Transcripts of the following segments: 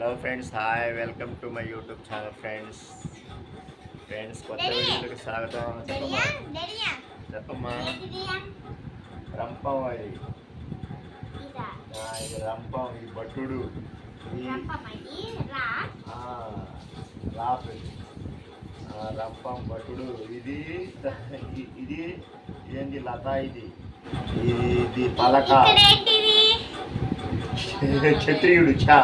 Hello friends hi welcome to my YouTube channel friends friends కొత్త. వీడియోకి స్వాగతం. చెప్పమ్మా. రంపం అది. ఇదా? రంపం భట్టుడు ఫ్రెండ్స్. ఆ, రంపం భట్టుడు ఇది ఇది ఏంది లత ఇది? ఇది పలక. ఇక్కడ ఏంటిది క్షత్రియుడు చా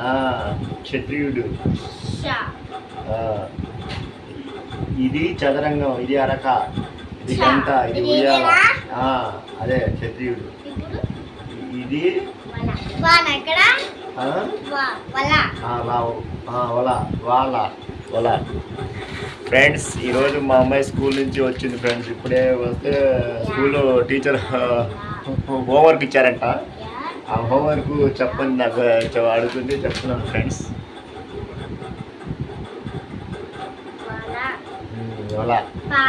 ఆ, క్షత్రియుడు ఇది చదరంగం ఇది అరక ఇది. గంట ఇది ఉయ్యాల అదే క్షత్రియుడు ఇది వల వాన ఇక్కడ ఆ, వా వల ఆ, వావ్. ఆ, వల వాళ్ళ వల ఫ్రెండ్స్ ఈరోజు మా అమ్మాయి స్కూల్ నుంచి వచ్చింది ఫ్రెండ్స్ ఇప్పుడే వస్తే స్కూల్లో టీచర్ హోంవర్క్ ఇచ్చారంట. ఆ హోంవర్క్ చెప్పండి నాకు అడుగుతుంది చెప్తున్నాను ఫ్రెండ్స్ వల. వల పా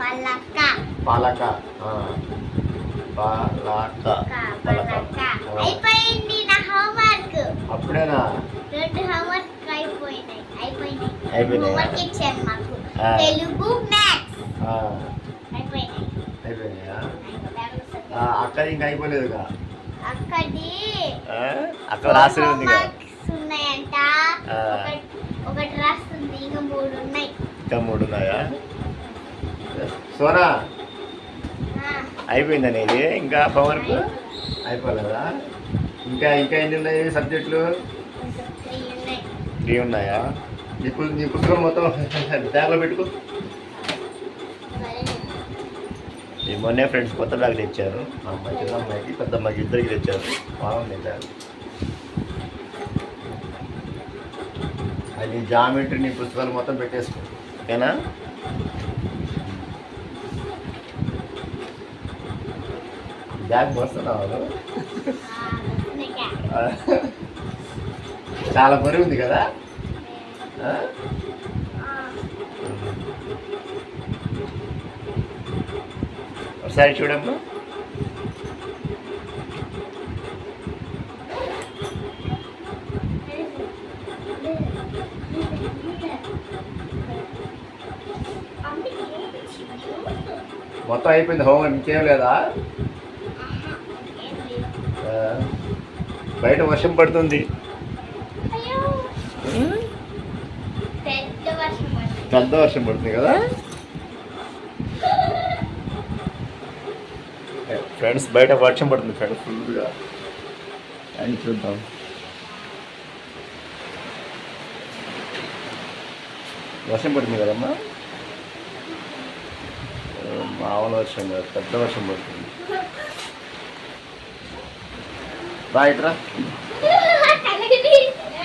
పలక. పాలక ఆ, పాలక. అప్పుడేనా? అయిపోయినాయి అయిపోయినాయి. తెలుగు మ్యాథ్స్. అయిపోయినాయి? అక్కది ఇంకా అయిపోలేదుగా అక్కడి అక్కడ రాసి హోంవర్క్స్ ఉన్నాయంట. ఒకటి రాస్తుంది ఇంకా మూడు ఉన్నాయి. ఇంకా మూడు ఉన్నాయా? సోనా అయిపోయిందా నీది? ఇంకా హోంవర్క్ అయిపోలేదా? ఇంకా ఇంకా ఎన్ని ఉన్నాయి సబ్జెక్టులు? త్రీ ఉన్నాయా? నీ పు- నీ పుస్తకం మొత్తం బ్యాగ్లో పెట్టుకో. మొన్నే ఫ్రెండ్స్ కొత్త బ్యాగ్ తెచ్చారు. మా అమ్మాయి చిన్న అమ్మాయికి పెద్ద అమ్మాయికి ఇద్దరికి తెచ్చారు. బాగుంది బ్యాగ్. అది జామెట్రీ నీ పుస్తకాలు మొత్తం పెట్టేసుకో. ఓకేనా? బ్యాగ్ మస్తున్నావు? క్యా? చాలా బరువు ఉంది కదా? ఒకసారి చూడమ్మా? మొత్తం అయిపోయింది హోంవర్క్ ఇంకేం లేదా? బయట వర్షం పడుతుంది అయ్యో పెద్ద వర్షం వచ్చింది. పెద్ద వర్షం పడుతుంది కదా? ఫ్రెండ్స్ బయట వర్షం పడుతుంది ఫ్రెండ్స్. ఫుల్గా. అని చూద్దాం. వర్షం పడుతుంది కదమ్మా? మామూలు వర్షం కాదు పెద్ద వర్షం పడుతుంది. రైట్ రా కలగది.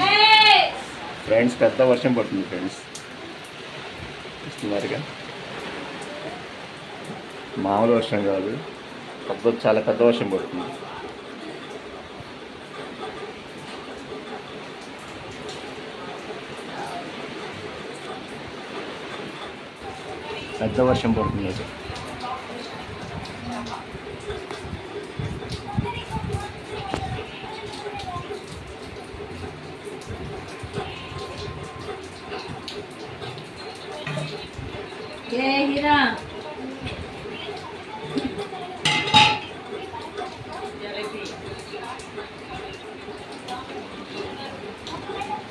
ఏయ్! ఫ్రెండ్స్ పెద్ద వర్షం పడుతుంది ఫ్రెండ్స్. చూస్తున్నారుగా? మామూలు వర్షం కాదు. పెద్ద చాలా పెద్ద వర్షం పడుతుంది. పెద్ద వర్షం పడుతుంది. హీరా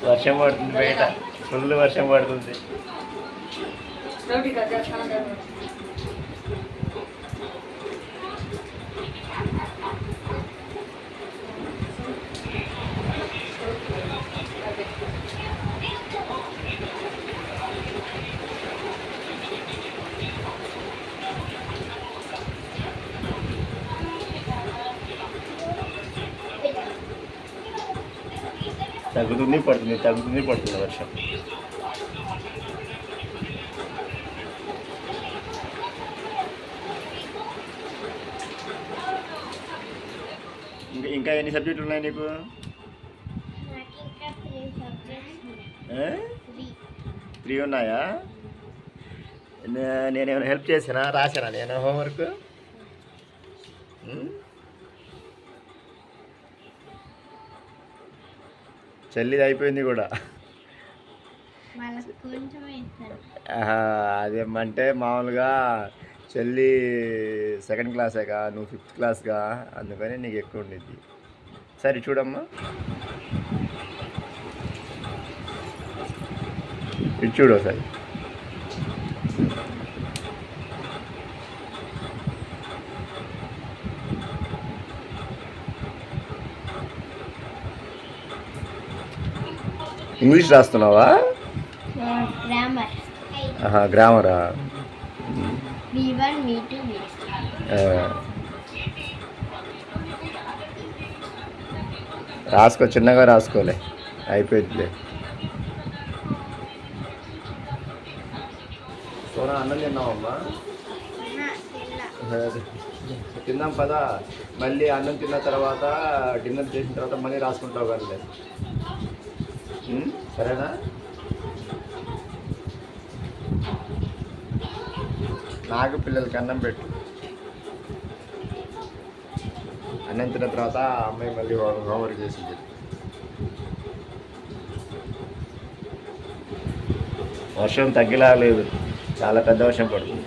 వర్షం పడుతుంది బయట ఫుల్ వర్షం పడుతుంది. తగ్గుతుంది పడుతుంది తగ్గుతుంది పడుతుంది వర్షం. ఇంకా ఇంకా ఎన్ని సబ్జెక్టులు ఉన్నాయి నీకు? నాకు ఇంకా త్రీ సబ్జెక్ట్స్ ఉన్నాయి ఏ? త్రీ త్రీ ఉన్నాయా? నే- నేనేమైనా హెల్ప్ చేసినా రాశానా? నేను హోంవర్క్? చెల్లిది అయిపోయింది కూడా. అదేమంటే మామూలుగా చెల్లి సెకండ్ క్లాసేగా నువ్వు ఫిఫ్త్ క్లాస్గా అందుకని నీకు ఎక్కువ ఉండిద్ది. సరే చూడమ్మా. ఇటు చూడు ఒకసారి. ఇంగ్లీష్ రాస్తున్నావా? గ్రామర్ రాసుకో చిన్నగా రాసుకోలే. అయిపోయిందిలే సోనా అన్నం తిన్నావమ్మా? తిన్నాం పదా మళ్ళీ అన్నం తిన్న తర్వాత డిన్నర్ చేసిన తర్వాత మళ్ళీ రాసుకుంటావు కదలే. ఉం? సరేనా? నాకు పిల్లలకి అన్నం పెట్టు. అన్నం తిన్న తర్వాత ఆ అమ్మాయి మళ్ళీ హోంవర్క్ చేసింది. వర్షం తగ్గిలా లేదు. చాలా పెద్ద వర్షం పడుతుంది.